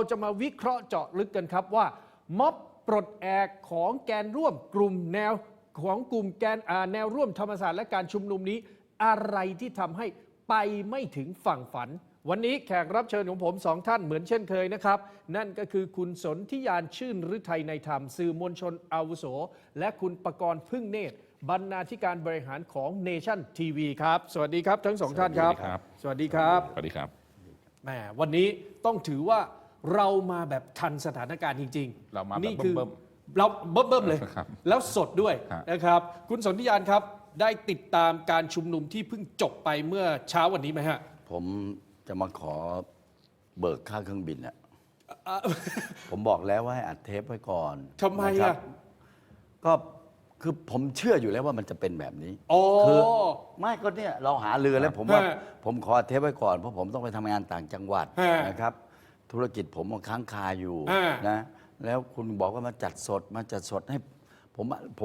เราจะมาวิเคราะห์เจาะลึกกันครับว่าม็อบปลดแอกของแกนร่วมกลุ่มแนวของกลุ่มแกนอ่าแนวร่วมธรรมศาสตร์และการชุมนุมนี้ อะไรที่ทำให้ไปไม่ถึงฝั่งฝัน วันนี้แขกรับเชิญของผมสองท่านเหมือนเช่นเคยนะครับ นั่นก็คือคุณสนธิยานชื่นฤทัยในธรรม สื่อมวลชนอาวุโส และคุณประกรณ์พึ่งเนตรบรรณาธิการบริหารของเนชั่นทีวีครับ สวัสดีครับทั้งสองท่านครับ สวัสดีครับ สวัสดีครับสวัสดีครับแหมวันนี้ต้องถือว่า เรามาแบบทันสถานการณ์จริงๆเรามาแบบนี่คือเบิ่ม เราเบิ่มเบิ่มๆเลย ครับแล้วสดด้วยครับ นะครับ คุณสนธิยานครับได้ติดตามการชุมนุมที่เพิ่งจบไปเมื่อเช้าวันนี้ไหมฮะผมจะมาขอเบิกค่าเครื่องบินอะอะ ผมบอกแล้วว่าให้อัดเทปไว้ก่อนทำไมนครัอะบก็คือผมเชื่ออยู่แล้วว่ามันจะเป็นแบบนี้ โอ้ คือ ไม่ก็เนี่ยเราหาเรือแล้วผมว่า ฮะผมขออัดเทปไว้ก่อนเพราะผมต้องไปทำงานต่างจังหวัดฮะ นะครับ ธุรกิจผมมันค้างคาอยู่ฮะนะ แล้วคุณบอกว่ามาจัดสดมาจัดสดให้ผมอะ